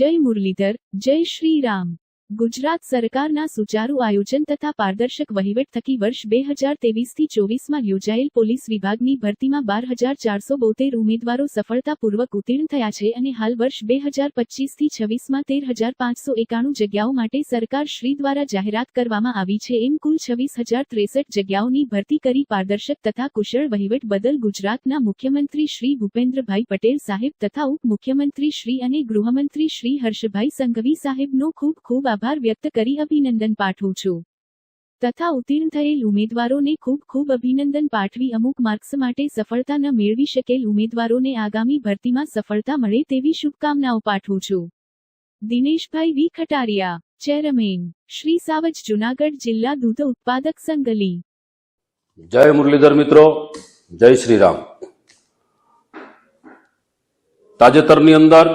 જય મુરલીધર જય શ્રી રામ. ગુજરાત સરકારના સુચારુ આયોજન તથા પારદર્શક વહીવટ થકી વર્ષ બે હજાર તેવીસથી ચોવીસમાં યોજાયેલ પોલીસ વિભાગની ભરતીમાં બાર હજાર ચારસો બોતેર ઉમેદવારો સફળતાપૂર્વક ઉત્તીર્ણ થયા છે અને હાલ વર્ષ બે હજાર પચીસથી છવ્વીસમાં તેર હજાર પાંચસો એકાણું જગ્યાઓ માટે સરકાર શ્રી દ્વારા જાહેરાત કરવામાં આવી છે. એમ કુલ છવ્વીસ હજાર ત્રેસઠ જગ્યાઓની ભરતી કરી પારદર્શક તથા કુશળ વહીવટ બદલ ગુજરાતના મુખ્યમંત્રી શ્રી ભૂપેન્દ્રભાઈ પટેલ સાહેબ તથા ઉપમુખ્યમંત્રી શ્રી અને ગૃહમંત્રી શ્રી હર્ષભાઈ સંઘવી સાહેબનો ખૂબ ખૂબ આભાર. વ્યક્ત કરી અભિનંદન પાઠવું છું. તથા ઉત્તીર્ણ થયેલ ઉમેદવારોને ખૂબ ખૂબ અભિનંદન પાઠવી અમુક માર્ક્સ માટે સફળતા ન મેળવી શકેલ ઉમેદવારોને આગામી ભરતીમાં સફળતા મળે તેવી શુભકામનાઓ પાઠવું છું. દિનેશભાઈ વી. ખટારિયા, ચેરમેન, શ્રી સાવજ, જુનાગઢ જિલ્લા દૂધ ઉત્પાદક સંગલી જય મુરલીધર મિત્રો, જય શ્રી રામ તાજેતરની અંદર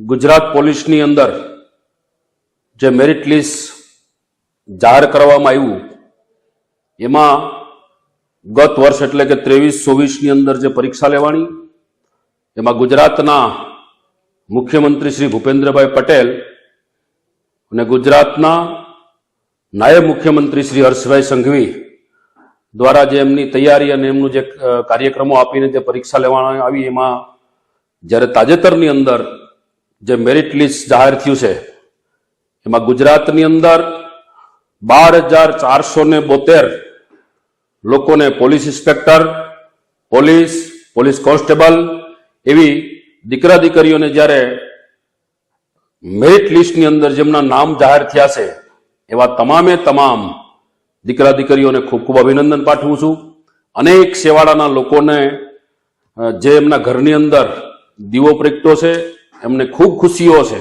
ગુજરાત પોલીસની અંદર જે મેરિટ લિસ્ટ જાહેર કરવામાં આવ્યું, એમાં ગત વર્ષ એટલે કે ત્રેવીસ ચોવીસની અંદર જે પરીક્ષા લેવાની, એમાં ગુજરાતના મુખ્યમંત્રી શ્રી ભૂપેન્દ્રભાઈ પટેલ અને ગુજરાતના નાયબ મુખ્યમંત્રી શ્રી હર્ષભાઈ સંઘવી દ્વારા જે એમની તૈયારી અને એમનું જે કાર્યક્રમો આપીને જે પરીક્ષા લેવામાં આવી, એમાં જ્યારે તાજેતરની અંદર જે મેરિટ લિસ્ટ જાહેર થયું છે એમાં ગુજરાતની અંદર બાર હજાર ચારસો ને બોતેર લોકોને police inspector, police police constable એવી દીકરા દીકરીઓને જ્યારે મેરિટ લિસ્ટની અંદર જેમના નામ જાહેર થયા છે, એવા તમામે તમામ દીકરા દીકરીઓને ખૂબ ખૂબ અભિનંદન પાઠવું છું. અનેક સેવાળાના લોકોને જે એમના ઘરની અંદર દીવો પ્રગટો છે, એમને ખૂબ ખુશીઓ છે.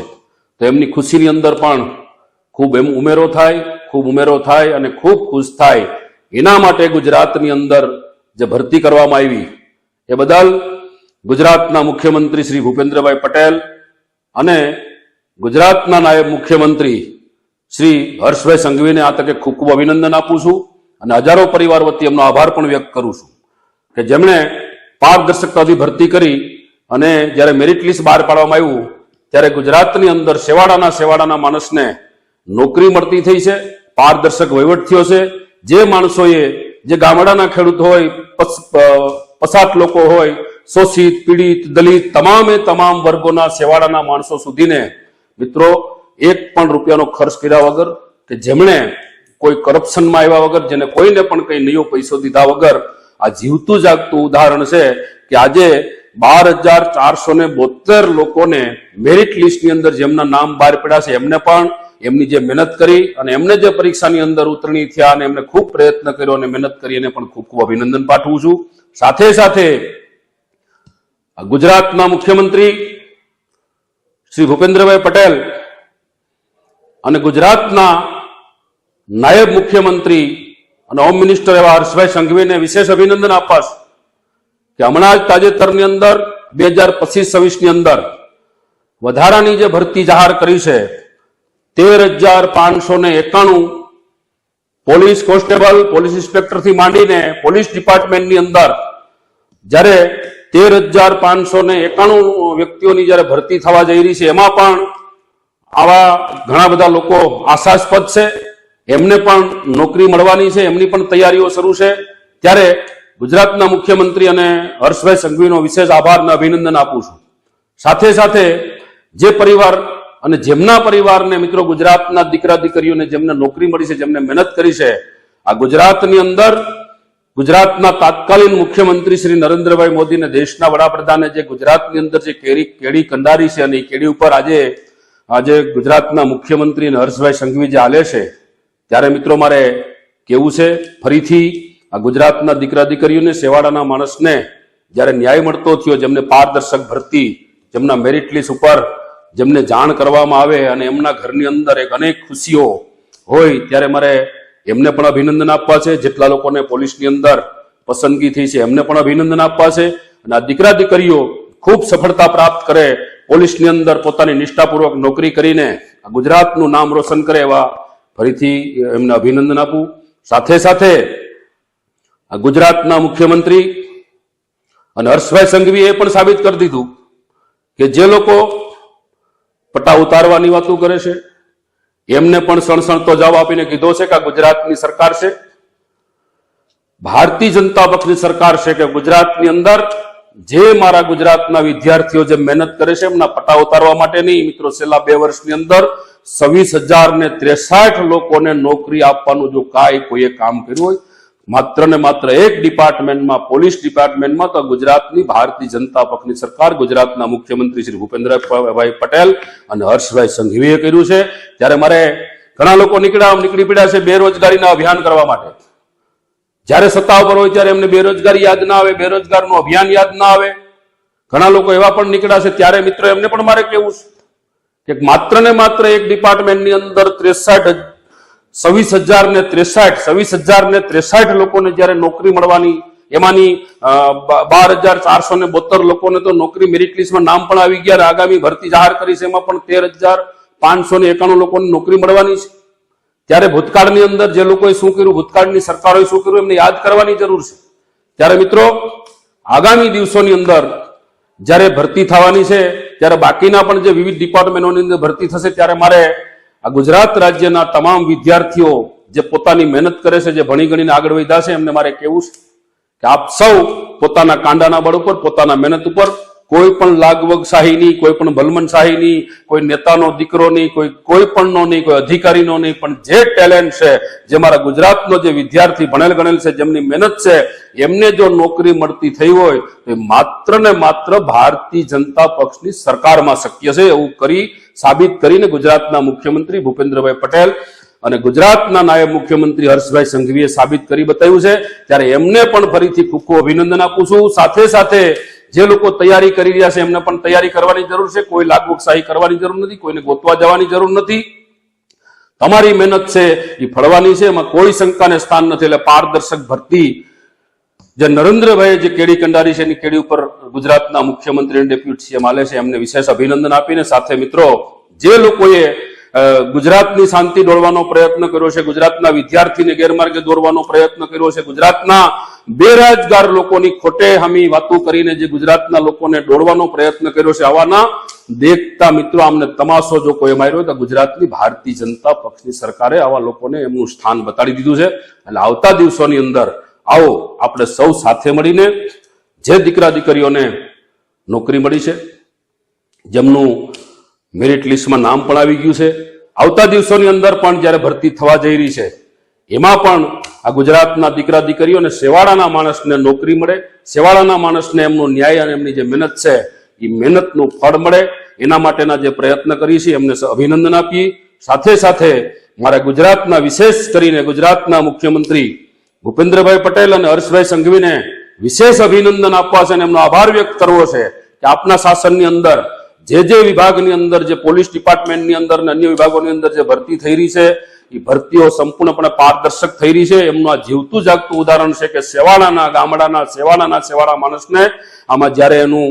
તો એમની ખુશીની અંદર પણ ખૂબ એમ ઉમેરો થાય, ખૂબ ઉમેરો થાય અને ખૂબ ખુશ થાય. એના માટે ગુજરાતની અંદર જે ભરતી કરવામાં આવી, એ બદલ ગુજરાતના મુખ્યમંત્રી શ્રી ભૂપેન્દ્રભાઈ પટેલ અને ગુજરાતના નાયબ મુખ્યમંત્રી શ્રી હર્ષભાઈ સંઘવીને આ તકે ખૂબ ખૂબ અભિનંદન આપું છું અને હજારો પરિવાર વતી એમનો આભાર પણ વ્યક્ત કરું છું કે જેમણે પારદર્શકતાથી ભરતી કરી અને જ્યારે મેરિટ લિસ્ટ બહાર પાડવામાં આવ્યું ત્યારે ગુજરાતની અંદર સેવાડાના સેવાડાના માણસને નોકરી મળતી થઈ છે પારદર્શક વહીવટ થયો છે. જે માણસોએ જે ગામડાના ખેડૂત હોય પસ- અ, લોકો હોય શોષિત પીડિત દલિત તમામે તમામ વર્ગોના સેવાડાના માણસો સુધીને મિત્રો એક પણ રૂપિયાનો ખર્ચ કર્યા વગર કે જેમણે કોઈ કરપ્શનમાં આવ્યા વગર જેને કોઈને પણ કઈ નયો પૈસો દીધા વગર આ જીવતું જાગતું ઉદાહરણ છે કે આજે બાર હજાર ચારસો ને બોતેર લોકોને મેરિટ લિસ્ટની અંદર જેમના નામ બહાર પડ્યા છે, એમને પણ એમની જે મહેનત કરી અને એમને જે પરીક્ષાની અંદર ઉતરણી થયા અને એમને ખૂબ પ્રયત્ન કર્યો અને મહેનત કરી એને પણ ખૂબ ખૂબ અભિનંદન પાઠવું છું. સાથે સાથે ગુજરાતના મુખ્યમંત્રી શ્રી ભૂપેન્દ્રભાઈ પટેલ અને ગુજરાતના નાયબ મુખ્યમંત્રી અને હોમ મિનિસ્ટર એવા હર્ષભાઈ સંઘવીને વિશેષ અભિનંદન આપવા હમણાં જ તાજેતરની અંદર, બે હજાર પચીસ છવ્વીસની અંદર વધારાની જે ભરતી જાહેર કરી છે, તેર હજાર પાંચસો ને એકાણું પોલીસ કોન્સ્ટેબલ, પોલીસ ઇન્સ્પેક્ટરથી માંડીને પોલીસ ડિપાર્ટમેન્ટની અંદર જ્યારે તેર હજાર પાંચસો ને એકાણું વ્યક્તિઓની જ્યારે ભરતી થવા જઈ રહી છે, એમાં પણ આવા ઘણા બધા લોકો આશાસ્પદ છે. એમને પણ નોકરી મળવાની છે, એમની પણ તૈયારીઓ શરૂ છે. ત્યારે ગુજરાતના મુખ્યમંત્રી અને હર્ષભાઈ સંઘવીનો વિશેષ આભાર અને અભિનંદન આપું છું. સાથે સાથે જે પરિવાર અને જેમના પરિવારને મિત્રો ગુજરાતના દીકરા દીકરીઓને જેમને નોકરી મળી છે, જેમને મહેનત કરી છે, આ ગુજરાતની અંદર ગુજરાતના તાત્કાલિન મુખ્યમંત્રી શ્રી નરેન્દ્રભાઈ મોદી અને દેશના વડાપ્રધાને જે ગુજરાતની અંદર જે કેરી કેડી કંડારી છે અને એ કેડી ઉપર આજે આજે ગુજરાતના મુખ્યમંત્રી અને હર્ષભાઈ સંઘવી જે આલે છે, ત્યારે મિત્રો મારે કેવું છે, ફરીથી આ ગુજરાતના દીકરા દીકરીઓને, સેવાડાના માણસને જ્યારે ન્યાય મળતો થયો, જેમને પારદર્શક ભરતી, જેમના મેરિટ લિસ્ટ ઉપર જેમને જાણ કરવામાં આવે અને એમના ઘરની અંદર એક અનેક ખુશીઓ હોય, ત્યારે મારે એમને પણ અભિનંદન આપવા છે. જેટલા લોકોને પોલીસની અંદર પસંદગી થઈ છે, એમને પણ અભિનંદન આપવા છે. અને આ દીકરા દીકરીઓ ખૂબ સફળતા પ્રાપ્ત કરે, પોલીસની અંદર પોતાની નિષ્ઠાપૂર્વક નોકરી કરીને ગુજરાતનું નામ રોશન કરે એવા ફરીથી એમને અભિનંદન આપું. સાથે સાથે આ ગુજરાતના મુખ્યમંત્રી અને હર્ષભાઈ સંઘવીએ પણ સાબિત કરી દીધું કે જે લોકો પટ્ટા ઉતારવાની વાતો કરે છે, એમને પણ સણસણતો જવાબ આપીને કીધો છે કે આ ગુજરાતની સરકાર છે. ભારતીય જનતા પક્ષની સરકાર છે કે ગુજરાતની અંદર જે મારા ગુજરાતના વિદ્યાર્થીઓ જે મહેનત કરે છે, એમના પટ્ટા ઉતારવા માટે નહીં મિત્રો, છેલ્લા બે વર્ષની અંદર છવ્વીસ હજાર ને ત્રેસાઠ લોકોને નોકરી આપવાનું જો કાંઈ કોઈએ કામ કર્યું હોય માત્ર ને માત્ર એક ડિપાર્ટમેન્ટમાં, પોલીસ ડિપાર્ટમેન્ટમાં તો ગુજરાતની ભારતીય જનતા પક્ષની સરકાર, ગુજરાતના મુખ્યમંત્રી શ્રી ભૂપેન્દ્રભાઈ પટેલ અને હર્ષભાઈ સંઘવીએ કર્યું છે. ત્યારે મારે ઘણા લોકો નીકળ્યા, નીકળી પડ્યા છે બેરોજગારીના અભિયાન કરવા માટે. જ્યારે સત્તા ઉપર હોય ત્યારે એમને બેરોજગારી યાદ ના આવે, બેરોજગારનું અભિયાન યાદ ના આવે. ઘણા લોકો એવા પણ નીકળ્યા છે, ત્યારે મિત્રો એમને પણ મારે કેવું છે કે માત્ર ને માત્ર એક ડિપાર્ટમેન્ટની અંદર ત્રેસાઠ છવ્વીસ હજાર ને ત્રેસાઠ, છવ્વીસ હજાર ને ત્રેસાઠ લોકોને જ્યારે નોકરી મળવાની, એમાંની બાર હજાર ચારસો ને બોતેર લોકોને તો નોકરી મેરિટ લિસ્ટમાં નામ પણ આવી ગયા આગામી ભરતી જાહેર કરી છે, એમાં પણ તેર હજાર પાંચસો ને એકાણું લોકોને નોકરી મળવાની છે. ત્યારે ભૂતકાળની અંદર જે લોકોએ શું કર્યું, ભૂતકાળની સરકારોએ શું કર્યું, એમને યાદ કરવાની જરૂર છે. ત્યારે મિત્રો, આગામી દિવસોની અંદર જ્યારે ભરતી થવાની છે, ત્યારે બાકીના પણ જે વિવિધ ડિપાર્ટમેન્ટોની અંદર ભરતી થશે, ત્યારે મારે આ ગુજરાત રાજ્યના તમામ વિદ્યાર્થીઓ જે પોતાની મહેનત કરે છે, જે ભણી ગણીને આગળ વધ્યા છે, એમને મારે કેવું છે કે આપ સૌ પોતાના કાંડાના બળ ઉપર, પોતાના મહેનત ઉપર, કોઈ પણ લાગવગશાહી નહીં, કોઈ પણ ભલમનશાહી નહીં, કોઈ નેતાનો દીકરો નહીં, કોઈ કોઈ પણનો નહીં, કોઈ અધિકારીનો નહીં, પણ જે ટેલેન્ટ છે, જે મારા ગુજરાતનો જે વિદ્યાર્થી ભણેલ ગણેલ છે, જેમની મહેનત છે, એમને જો નોકરી મળતી થઈ હોય, તો માત્ર ને માત્ર ભારતીય જનતા પક્ષની સરકારમાં શક્ય છે, એવું કરી સાબિત કરીને ગુજરાતના મુખ્યમંત્રી ભૂપેન્દ્રભાઈ પટેલ અને ગુજરાતના નાયબ મુખ્યમંત્રી હર્ષભાઈ સંઘવીએ સાબિત કરી બતાવ્યું છે. ત્યારે એમને પણ ફરીથી ખૂબ અભિનંદન આપું છું. સાથે સાથે જે લોકો તૈયારી કરી રહ્યા છે, એમને પણ તૈયારી કરવાની જરૂર છે. કોઈ લાગવકશાહી કરવાની જરૂર નથી, કોઈને ગોતવા જવાની જરૂર નથી. તમારી મહેનત છે એ ફળવાની છે. એમાં કોઈ શંકાને સ્થાન નથી. એટલે પારદર્શક ભરતી જે નરેન્દ્રભાઈ જે કેડી કંડારી છે એની કેડી ઉપર ગુજરાતના મુખ્યમંત્રી અને ડેપ્યુટી સીએમ આલે છે, એમને વિશેષ અભિનંદન આપીને સાથે મિત્રો જે લોકોએ ગુજરાતની શાંતિ દોડવાનો પ્રયત્ન કર્યો છે, ગુજરાતના વિદ્યાર્થીને ગેરમાર્ગે દોરવાનો પ્રયત્ન કર્યો છે, ગુજરાતના બેરોજગાર લોકોની ખોટે હમી વાતો કરીને જે ગુજરાતના લોકોને દોડવાનો પ્રયત્ન કર્યો છે, આવાના દેખતા મિત્રો આમને તમાશો જો કોઈ માર્યો તો ગુજરાતની ભારતીય જનતા પક્ષની સરકારે આવા લોકોને એમનું સ્થાન બતાડી દીધું છે. એટલે આવતા દિવસોની અંદર આવો આપણે સૌ સાથે મળીને જે દીકરા દીકરીઓને નોકરી મળી છે, જેમનું મેરિટ લિસ્ટમાં નામ પણ આવી ગયું છે, આવતા દિવસોની અંદર પણ જ્યારે ભરતી થવા જઈ રહી છે, એમાં પણ આ ગુજરાતના દીકરા દીકરીઓને સેવાળાના માણસને નોકરી મળે સેવાળાના માણસને એમનો ન્યાય અને એમની જે મહેનત છે, એ મહેનતનું ફળ મળે. એના માટેના જે પ્રયત્ન કરી છે એમને અભિનંદન આપીએ. સાથે સાથે મારા ગુજરાતના, વિશેષ કરીને ગુજરાતના મુખ્યમંત્રી ભૂપેન્દ્રભાઈ પટેલ અને હર્ષભાઈ સંઘવીને વિશેષ અભિનંદન આપવા છે અને એમનો આભાર વ્યક્ત કરવો છે કે આપના શાસનની અંદર જે જે વિભાગની અંદર જે પોલીસ ડિપાર્ટમેન્ટની અંદર અને અન્ય વિભાગોની અંદર જે ભરતી થઈ રહી છે એ ભરતીઓ સંપૂર્ણપણે પારદર્શક થઈ રહી છે. એમનું આ જીવતું જાગતું ઉદાહરણ છે કે સેવાળાના ગામડાના સેવાળાના સેવાળા માણસને આમાં જ્યારે એનું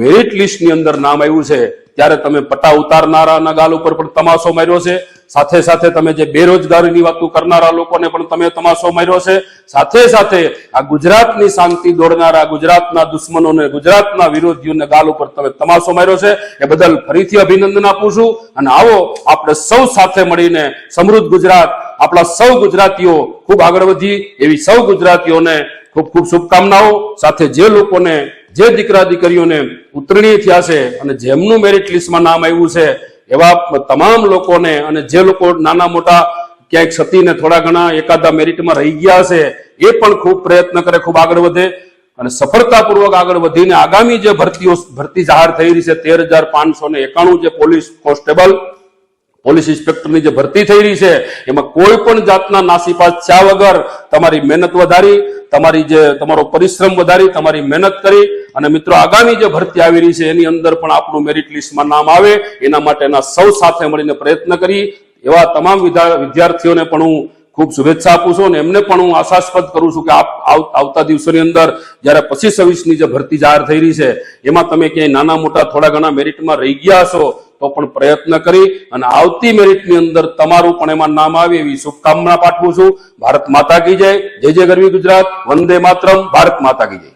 મેરિટ લિસ્ટની અંદર નામ આવ્યું છે ત્યારે તમે પટ્ટા ઉતારનારાના ગાલ ઉપર પણ તમાશો માર્યો છે. સાથે સાથે તમે જે બેરોજગારીની વાતો કરનારા લોકોને પણ તમે તમાશો માર્યો છે. સાથે સાથે આ ગુજરાતની શાંતિ દોડનારા ગુજરાતના દુશ્મનોને ગુજરાતના વિરોધીઓને ગાલ ઉપર તમે તમાશો માર્યો છે. એ બદલ ફરીથી અભિનંદન આપું છું અને આવો આપણે સૌ સાથે મળીને સમૃદ્ધ ગુજરાત, આપણા સૌ ગુજરાતીઓ ખૂબ આગળ વધી, એવી સૌ ગુજરાતીઓને ખૂબ ખૂબ શુભકામનાઓ. સાથે જે લોકોને, જે દીકરા દીકરીઓને ઉત્તીર્ણ થયા છે અને જેમનું મેરિટ લિસ્ટમાં નામ આવ્યું છે, એવા તમામ લોકોને અને જે લોકો નાના મોટા ક્યાંક સતીને થોડા ઘણા એકાદા મેરિટમાં રહી ગયા છે, એ પણ ખૂબ પ્રયત્ન કરે, ખૂબ આગળ વધે અને સફળતાપૂર્વક આગળ વધીને આગામી જે ભરતીઓ, ભરતી જાહેર થઈ રહી છે, તેર હજાર પાંચસો ને એકાણું જે પોલીસ કોન્સ્ટેબલ, પોલીસ ઇન્સ્પેક્ટરની જે ભરતી થઈ રહી છે, એમાં કોઈ પણ જાતના નાસીપાસ થયા વગર તમારી મહેનત વધારી, તમારી જે, તમારો પરિશ્રમ વધારી, તમારી મહેનત કરી અને મિત્રો, આગામી જે ભરતી આવી રહી છે, એની અંદર પણ આપણું મેરિટ લિસ્ટમાં નામ આવે. એના માટેના સૌ સાથે મળીને પ્રયત્ન કરી. એવા તમામ વિદ્યાર્થીઓને પણ હું ખૂબ શુભેચ્છા આપું છું અને એમને પણ હું આશાસ્પદ કરું છું કે આપ આવતા દિવસોની અંદર જ્યારે પચીસ છવ્વીસની જે ભરતી જાહેર થઈ રહી છે, એમાં તમે ક્યાંય નાના મોટા થોડા ઘણા મેરિટમાં રહી ગયા હશો, તો પણ પ્રયત્ન કરી અને આવતી મેરિટની અંદર તમારું પણ એમાં નામ આવે એવી શુભકામના પાઠવું છું. ભારત માતા કી જય. જય જય ગરવી ગુજરાત. વંદે માતરમ. ભારત માતા કી જય.